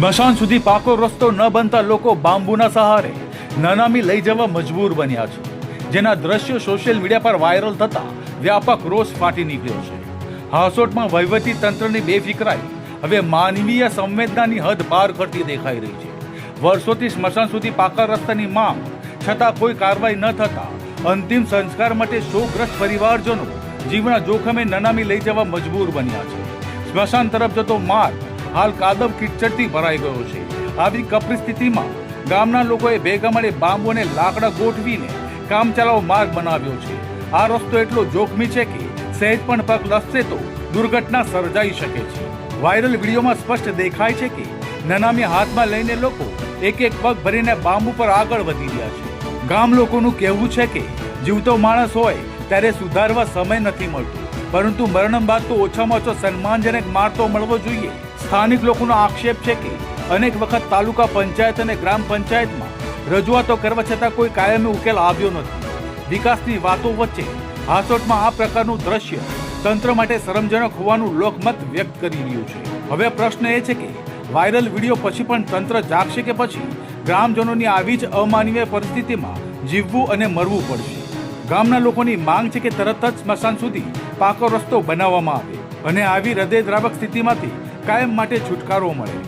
સ્મશાન સુધી પાકો રસ્તો ન બનતા લોકો બાંબુના સહારે નનામી લઈ જવા મજબૂર બન્યા છે. જેના દ્રશ્યો સોશિયલ મીડિયા પર વાયરલ થતા વ્યાપક રોષ ફાટી નીકળ્યો છે. હાસોટમાં વહીવટી તંત્રની બેફિકરાઈ હવે માનવીય સંવેદનાની હદ પાર કરતી દેખાઈ રહી છે. વર્ષોથી સ્મશાન સુધી પાકા રસ્તાની માંગ છતાં કોઈ કાર્યવાહી ન થતા અંતિમ સંસ્કાર માટે શોકગ્રસ્ત પરિવારજનો જીવના જોખમે નનામી લઈ જવા મજબૂર બન્યા છે. સ્મશાન તરફ જતો માર્ગ હાલ કાદવ કિચડથી ભરાઈ ગયો છે. આવી કપરી સ્થિતિમાં ગામના લોકોએ ભેગા મળી બાંબુ અને લાકડા ગોઠવીને કામ ચલાવ માર્ગ બનાવ્યો છે. આ રસ્તો એટલો જોખમી છે કે સહેજ પણ પગ લસશે તો દુર્ઘટના સર્જાઈ શકે છે. વાયરલ વિડીયોમાં સ્પષ્ટ દેખાય છે કે નનામી હાથમાં લઈને લોકો એક એક પગ ભરીને બાંબુ પર આગળ વધી રહ્યા છે. ગામ લોકોનું કહેવું છે કે જીવતો માણસ હોય ત્યારે સુધારવા સમય નથી મળતો. પરંતુ મરણ બાદ તો ઓછામાં ઓછો સન્માનજનક માર તો મળવો જોઈએ. સ્થાનિક લોકોનો આક્ષેપ છે કે અનેક વખત તાલુકા પંચાયત અને ગ્રામ પંચાયતમાં રજૂઆતો કરવા છતાં કોઈ કાયમી ઉકેલ આવ્યો નથી. વિકાસની વાતો વચ્ચે હાસોટમાં આ પ્રકારનું દ્રશ્ય તંત્ર માટે શરમજનક હોવાનું લોકમત વ્યક્ત કરી રહ્યું છે. હવે પ્રશ્ન એ છે કે વાયરલ વીડિયો પછી પણ તંત્ર જાગશે કે પછી? ગ્રામજનોની આવી જ અમાનવીય પરિસ્થિતિમાં જીવવું અને મરવું પડશે. ગામના લોકોની માંગ છે કે તરત જ સ્મશાન સુધી પાકો રસ્તો બનાવવામાં આવે અને આવી હૃદયદ્રાવક સ્થિતિમાંથી કાયમ માટે છુટકારો મળે.